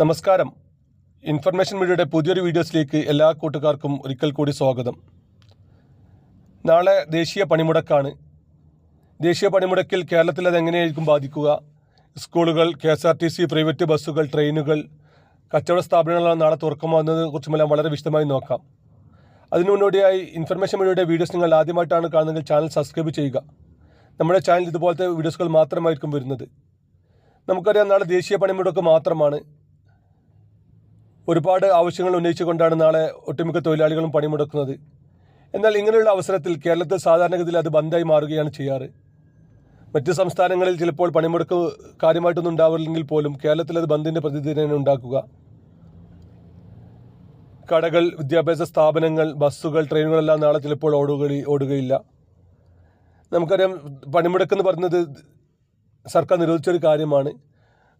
നമസ്കാരം. ഇൻഫർമേഷൻ മീഡിയയുടെ പുതിയൊരു വീഡിയോസിലേക്ക് എല്ലാ കൂട്ടുകാർക്കും ഒരിക്കൽ കൂടി സ്വാഗതം. നാളെ ദേശീയ പണിമുടക്കാണ്. ദേശീയ പണിമുടക്കിൽ കേരളത്തിൽ അത് എങ്ങനെയായിരിക്കും ബാധിക്കുക? സ്കൂളുകൾ K S R T C private ബസ്സുകൾ ട്രെയിനുകൾ കച്ചവട സ്ഥാപനങ്ങളാണ് നാളെ തുറക്കുമോ എന്നതിനെക്കുറിച്ചുമെല്ലാം വളരെ വിശദമായി നോക്കാം. അതിനു മുന്നോടിയായി ഇൻഫർമേഷൻ മീഡിയയുടെ വീഡിയോസ് നിങ്ങൾ ആദ്യമായിട്ടാണ് കാണുന്നതെങ്കിൽ ചാനൽ സബ്സ്ക്രൈബ് ചെയ്യുക. നമ്മുടെ ചാനൽ ഇതുപോലത്തെ വീഡിയോസുകൾ മാത്രമായിരിക്കും വരുന്നത്. നമുക്കറിയാം നാളെ ദേശീയ പണിമുടക്ക് മാത്രമാണ്. ഒരുപാട് ആവശ്യങ്ങൾ ഉന്നയിച്ചുകൊണ്ടാണ് നാളെ ഒട്ടുമിക്ക തൊഴിലാളികളും പണിമുടക്കുന്നത്. എന്നാൽ ഇങ്ങനെയുള്ള അവസരത്തിൽ കേരളത്തിൽ സാധാരണഗതിയിൽ അത് ബന്ധായി മാറുകയാണ് ചെയ്യാറ്. മറ്റ് സംസ്ഥാനങ്ങളിൽ ചിലപ്പോൾ പണിമുടക്ക് കാര്യമായിട്ടൊന്നും ഉണ്ടാവില്ലെങ്കിൽ പോലും കേരളത്തിൽ അത് ബന്ദിന്റെ പ്രതിദിനം ഉണ്ടാക്കുക. കടകൾ വിദ്യാഭ്യാസ സ്ഥാപനങ്ങൾ ബസ്സുകൾ ട്രെയിനുകളെല്ലാം നാളെ ചിലപ്പോൾ ഓടുക ഓടുകയില്ല. നമുക്കറിയാം പണിമുടക്കെന്ന് പറയുന്നത് സർക്കാർ നിരോധിച്ചൊരു കാര്യമാണ്.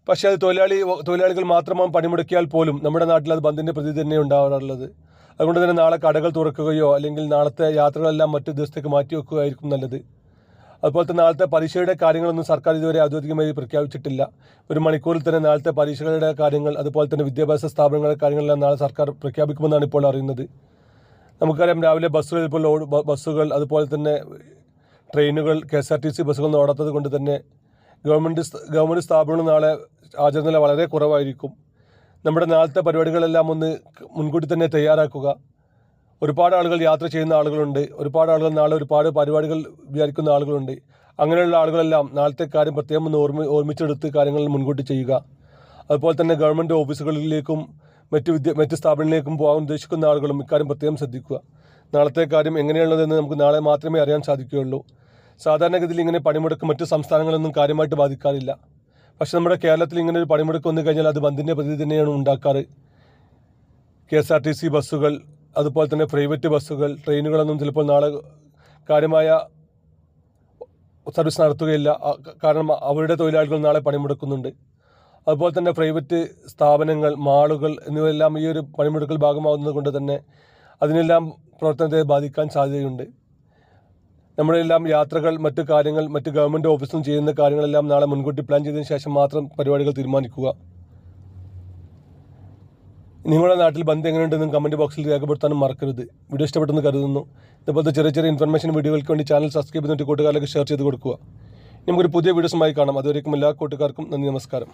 പക്ഷേ അത് തൊഴിലാളി തൊഴിലാളികൾ മാത്രമാണ് പണിമുടക്കിയാൽ പോലും നമ്മുടെ നാട്ടിൽ അത് ബന്ദിന്റെ പ്രതി തന്നെ ഉണ്ടാവാറുള്ളത്. അതുകൊണ്ട് തന്നെ നാളെ കടകൾ തുറക്കുകയോ അല്ലെങ്കിൽ നാളത്തെ യാത്രകളെല്ലാം മറ്റു ദിവസത്തേക്ക് മാറ്റി വെക്കുകയായിരിക്കും നല്ലത്. അതുപോലെ തന്നെ നാളത്തെ പരീക്ഷയുടെ കാര്യങ്ങളൊന്നും സർക്കാർ ഇതുവരെ ഔദ്യോഗികമായി പ്രഖ്യാപിച്ചിട്ടില്ല. ഒരു മണിക്കൂറിൽ തന്നെ നാളത്തെ പരീക്ഷകളുടെ കാര്യങ്ങൾ അതുപോലെ തന്നെ വിദ്യാഭ്യാസ സ്ഥാപനങ്ങളുടെ കാര്യങ്ങളെല്ലാം നാളെ സർക്കാർ പ്രഖ്യാപിക്കുമെന്നാണ് ഇപ്പോൾ അറിയുന്നത്. നമുക്കറിയാം രാവിലെ ബസ്സുകൾ ഇപ്പോൾ ഓട് ബസ്സുകൾ അതുപോലെ തന്നെ ട്രെയിനുകൾ K S R T C ബസ്സുകളൊന്നും ഓടാത്തത് കൊണ്ട് തന്നെ ഗവൺമെന്റ് ഗവൺമെന്റ് സ്ഥാപനങ്ങൾ നാളെ ആചരണനില വളരെ കുറവായിരിക്കും. നമ്മുടെ നാളത്തെ പരിപാടികളെല്ലാം ഒന്ന് മുൻകൂട്ടി തന്നെ തയ്യാറാക്കുക. ഒരുപാട് ആളുകൾ യാത്ര ചെയ്യുന്ന ആളുകളുണ്ട്. ഒരുപാട് ആളുകൾ നാളെ ഒരുപാട് പരിപാടികൾ വിചാരിക്കുന്ന ആളുകളുണ്ട്. അങ്ങനെയുള്ള ആളുകളെല്ലാം നാളത്തെ കാര്യം പ്രത്യേകം ഒന്ന് ഓർമ്മ ഓർമ്മിച്ചെടുത്ത് കാര്യങ്ങൾ മുൻകൂട്ടി ചെയ്യുക. അതുപോലെ തന്നെ ഗവൺമെന്റ് ഓഫീസുകളിലേക്കും മറ്റ് വിദ്യ മറ്റ് സ്ഥാപനങ്ങളിലേക്കും പോകാൻ ഉദ്ദേശിക്കുന്ന ആളുകളും ഇക്കാര്യം പ്രത്യേകം ശ്രദ്ധിക്കുക. നാളത്തെ കാര്യം എങ്ങനെയുള്ളതെന്ന് നമുക്ക് നാളെ മാത്രമേ അറിയാൻ സാധിക്കുകയുള്ളൂ. സാധാരണഗതിയിൽ ഇങ്ങനെ പണിമുടക്ക് മറ്റ് സംസ്ഥാനങ്ങളൊന്നും കാര്യമായിട്ട് ബാധിക്കാറില്ല. പക്ഷെ നമ്മുടെ കേരളത്തിൽ ഇങ്ങനെ ഒരു പണിമുടക്ക് വന്നു കഴിഞ്ഞാൽ അത് ബന്ദിന്റെ പ്രതി തന്നെയാണ് ഉണ്ടാക്കാറ്. K S R T C ബസ്സുകൾ അതുപോലെ തന്നെ പ്രൈവറ്റ് ബസ്സുകൾ ട്രെയിനുകളൊന്നും ചിലപ്പോൾ നാളെ കാര്യമായ സർവീസ് നടത്തുകയില്ല. കാരണം അവരുടെ തൊഴിലാളികൾ നാളെ പണിമുടക്കുന്നുണ്ട്. അതുപോലെ തന്നെ പ്രൈവറ്റ് സ്ഥാപനങ്ങൾ മാളുകൾ എന്നിവയെല്ലാം ഈ ഒരു പണിമുടക്കൽ ഭാഗമാകുന്നത് കൊണ്ട് തന്നെ അതിനെല്ലാം പ്രവർത്തനത്തെ ബാധിക്കാൻ സാധ്യതയുണ്ട്. നമ്മുടെ എല്ലാം യാത്രകൾ മറ്റു കാര്യങ്ങൾ മറ്റു ഗവൺമെന്റ് ഓഫീസും ചെയ്യുന്ന കാര്യങ്ങളെല്ലാം നാളെ മുൻകൂട്ടി പ്ലാൻ ചെയ്തതിന് ശേഷം മാത്രം പരിപാടികൾ തീരുമാനിക്കുക. നിങ്ങളുടെ നാട്ടിൽ ബന്ധം എങ്ങനെയുണ്ടെന്നും കമന്റ് ബോക്സിൽ രേഖപ്പെടുത്താനും മറക്കരുത്. വീഡിയോ ഇഷ്ടപ്പെട്ടെന്ന് കരുതുന്നു. ഇതുപോലത്തെ ചെറിയ ചെറിയ ഇൻഫർമേഷൻ വീഡിയോകൾക്ക് വേണ്ടി ചാനൽ സബ്സ്ക്രൈബ് ചെയ്തിട്ട് കൂട്ടുകാരിലേക്ക് ഷെയർ ചെയ്ത് കൊടുക്കുക. നമുക്കൊരു പുതിയ വീഡിയോസുമായി കാണാം. അതുവരേക്കും എല്ലാ കൂട്ടുകാർക്കും നന്ദി നമസ്കാരം.